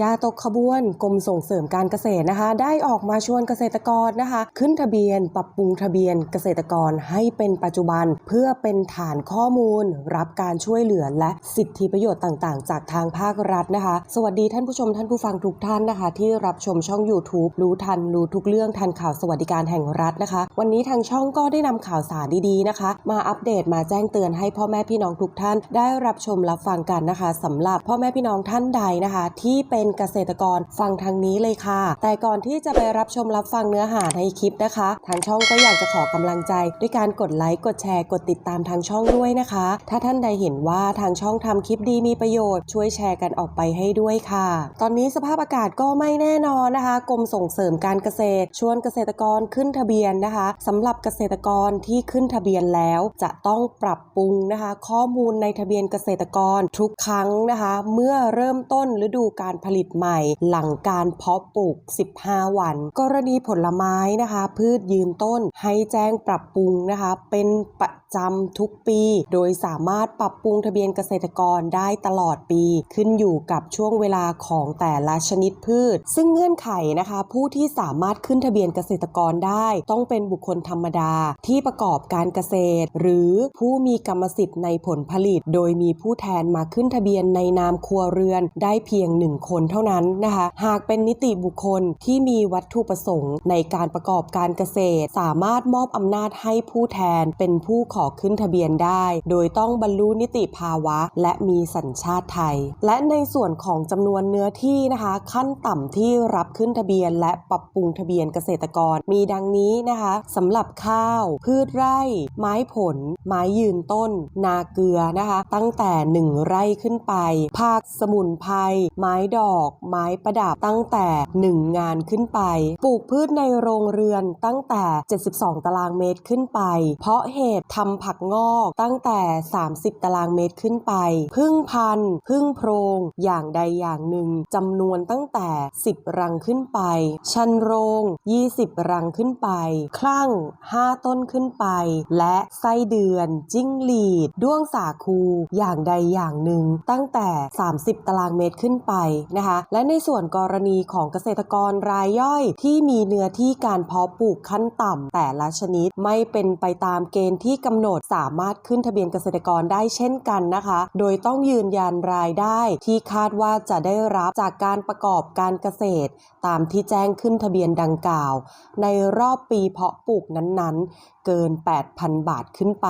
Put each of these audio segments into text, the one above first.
ยาตกขบวนกรมส่งเสริมการเกษตรนะคะ ได้ออกมาชวนเกษตรกรนะคะ ขึ้นทะเบียนปรับปรุงทะเบียนเกษตรกรให้เป็นปัจจุบัน เพื่อเป็นฐานข้อมูล รับการช่วยเหลือและสิทธิประโยชน์ต่างๆ จากทางภาครัฐนะคะ สวัสดีท่านผู้ชมท่านผู้ฟังทุกท่านนะคะ ที่รับชมช่อง YouTube รู้ทันรู้ทุกเรื่องทันข่าวสวัสดิการแห่งรัฐนะคะ วันนี้ทางช่องก็ได้นำข่าวสารดีๆนะคะ มาอัปเดตมาแจ้งเตือนให้พ่อแม่พี่น้องทุกท่าน ได้รับชมรับฟังกันนะคะสำหรับพ่อแม่พี่น้องท่านใดนะคะ ที่เป็นเกษตรกรฟังทางนี้เลยค่ะ แต่ก่อนที่จะไปรับชมรับฟังเนื้อหาในคลิปนะคะ ทางช่องก็อยากจะขอกำลังใจ ด้วยการกดไลค์กดแชร์กดติดตามทางช่องด้วยนะคะ ถ้าท่านใดเห็นว่าทางช่องทำคลิปดีมีประโยชน์ช่วยแชร์กันออกไปให้ด้วยค่ะ ตอนนี้สภาพอากาศก็ไม่แน่นอนนะคะ กรมส่งเสริมการเกษตร ชวนเกษตรกรขึ้นทะเบียนนะคะสำหรับเกษตรกรที่ขึ้นทะเบียนแล้ว จะต้องปรับปรุงนะคะ ข้อมูลในทะเบียนเกษตรกรทุกครั้งนะคะ เมื่อเริ่มต้นฤดูการผลิตใหม่ หลังการเพาะปลูก 15 วัน กรณีผลไม้นะคะ พืชยืนต้นให้แจ้งปรับปรุงนะคะ เป็นประจำทุกปี โดยสามารถปรับปรุงทะเบียนเกษตรกรได้ตลอดปี ขึ้นอยู่กับช่วงเวลาของแต่ละชนิดพืช ซึ่งเงื่อนไขนะคะ ผู้ที่สามารถขึ้นทะเบียนเกษตรกรได้ ต้องเป็นบุคคลธรรมดาที่ประกอบการเกษตร หรือผู้มีกรรมสิทธิ์ในผลผลิต โดยมีผู้แทนมาขึ้นทะเบียนในนามครัวเรือนได้เพียงหนึ่งคนเท่านั้นนะคะ หากเป็นนิติบุคคลที่มีวัตถุประสงค์ ในการประกอบการเกษตร สามารถมอบอำนาจให้ผู้แทนเป็นผู้ขอขึ้นทะเบียนได้ โดยต้องบรรลุนิติภาวะ และมีสัญชาติไทย และในส่วนของจำนวนเนื้อที่นะคะ ขั้นต่ำที่รับขึ้นทะเบียน และปรับปรุงทะเบียนเกษตรกรมีดังนี้นะคะสำหรับข้าว พืชไร่ ไม้ผล ไม้ยืนต้น นาเกลือนะคะ ตั้งแต่ 1 ไร่ขึ้นไปผักสมุนไพรไม้ดอกอกไม้ประดับตั้งแต่ 1 งานขึ้นไป ปลูกพืชในโรงเรือนตั้งแต่ 72 ตารางเมตรขึ้นไป เพาะเห็ดทำผักงอกตั้งแต่ 30 ตารางเมตรขึ้นไป พึ่งพันธุ์พึ่งโพรงอย่างใดอย่างหนึ่งจำนวนตั้งแต่ 10 รังขึ้นไป ชันโรง 20 รังขึ้นไป คลั่ง 5 ต้นขึ้นไป และไส้เดือน จิ้งหรีด ด้วงสาคู อย่างใดอย่างหนึ่ง ตั้งแต่ 30 ตารางเมตรขึ้นไปนะคะ และในส่วนกรณีของเกษตรกรรายย่อยที่มีเนื้อที่การเพาะปลูกขั้นต่ำแต่ละชนิดไม่เป็นไปตามเกณฑ์ที่กำหนดสามารถขึ้นทะเบียนเกษตรกรได้เช่นกันนะคะ โดยต้องยืนยันรายได้ที่คาดว่าจะได้รับจากการประกอบการเกษตร ตามที่แจ้งขึ้นทะเบียนดังกล่าว ในรอบปีเพาะปลูกนั้นๆเกิน 8,000 บาทขึ้นไป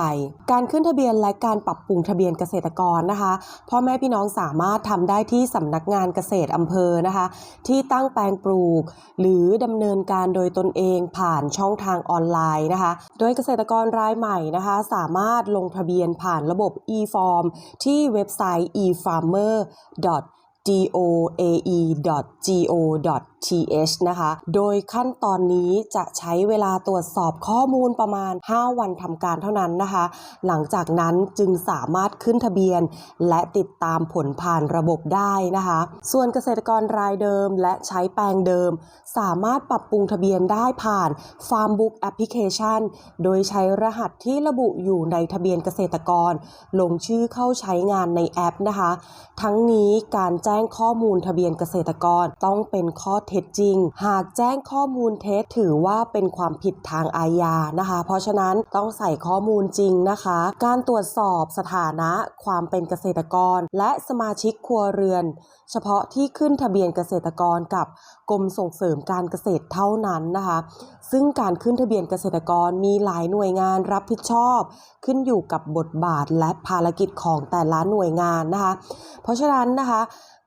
การขึ้นทะเบียนและการปรับปรุงทะเบียนเกษตรกรนะคะ พ่อแม่พี่น้องสามารถทำได้ที่สำนักงานเกษตรอำเภอนะคะ ที่ตั้งแปลงปลูก หรือดำเนินการโดยตนเองผ่านช่องทางออนไลน์นะคะ โดยเกษตรกรรายใหม่นะคะ สามารถลงทะเบียนผ่านระบบ e-form ที่เว็บไซต์ e-farmer go ae go th นะคะ โดยขั้นตอนนี้จะใช้เวลาตรวจสอบข้อมูลประมาณ 5 วันทำการเท่านั้นนะคะ หลังจากนั้นจึงสามารถขึ้นทะเบียน และติดตามผลผ่านระบบได้นะคะ ส่วนเกษตรกรรายเดิมและใช้แปลงเดิม สามารถปรับปรุงทะเบียนได้ผ่าน Farmbook Application โดยใช้รหัสที่ระบุอยู่ในทะเบียนเกษตรกร ลงชื่อเข้าใช้งานในแอปนะคะ ทั้งนี้การแจ้งข้อมูลทะเบียนเกษตรกรต้องเป็นข้อเท็จจริง หากแจ้งข้อมูลเท็จถือว่าเป็นความผิดทางอาญานะคะ เพราะฉะนั้นต้องใส่ข้อมูลจริงนะคะ การตรวจสอบสถานะความเป็นเกษตรกร และสมาชิกครัวเรือน เฉพาะที่ขึ้นทะเบียนเกษตรกรกับกรมส่งเสริมการเกษตรเท่านั้นนะคะ ซึ่งการขึ้นทะเบียนเกษตรกรมีหลายหน่วยงานรับผิดชอบ ขึ้นอยู่กับบทบาทและภารกิจของแต่ละหน่วยงานนะคะ เพราะฉะนั้นนะคะ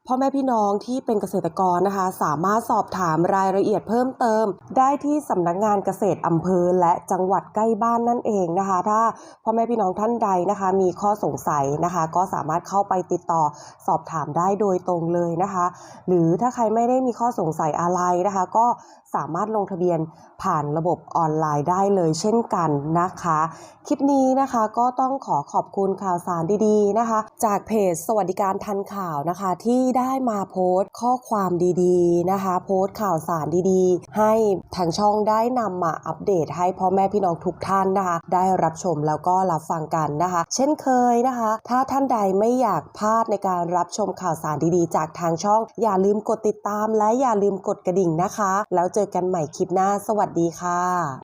พ่อแม่พี่น้องที่เป็นเกษตรกรนะคะ สามารถสอบถามรายละเอียดเพิ่มเติม ได้ที่สำนักงานเกษตรอำเภอและจังหวัดใกล้บ้านนั่นเองนะคะ ถ้าพ่อแม่พี่น้องท่านใดนะคะ มีข้อสงสัยนะคะ ก็สามารถเข้าไปติดต่อสอบถามได้โดยตรงเลยนะคะ หรือถ้าใครไม่ได้มีข้อสงสัยอะไรนะคะ ก็สามารถลงทะเบียนผ่านระบบออนไลน์ได้เลยเช่นกันนะคะ คลิปนี้นะคะก็ต้องขอขอบคุณข่าวสารดีๆนะคะ จากเพจสวัสดิการทันข่าวนะคะที่ได้มาโพสต์ข้อความดีๆนะคะ โพสต์ข่าวสารดีๆ ให้ทางช่องได้นำมาอัปเดตให้พ่อแม่พี่น้องทุกท่านนะคะ ได้รับชมแล้วก็รับฟังกันนะคะ เช่นเคยนะคะ ถ้าท่านใดไม่อยากพลาดในการรับชมข่าวสารดีๆ จากทางช่อง อย่าลืมกดติดตามและอย่าลืมกดกระดิ่งนะคะ แล้วเจอกันใหม่คลิปหน้าสวัสดีค่ะ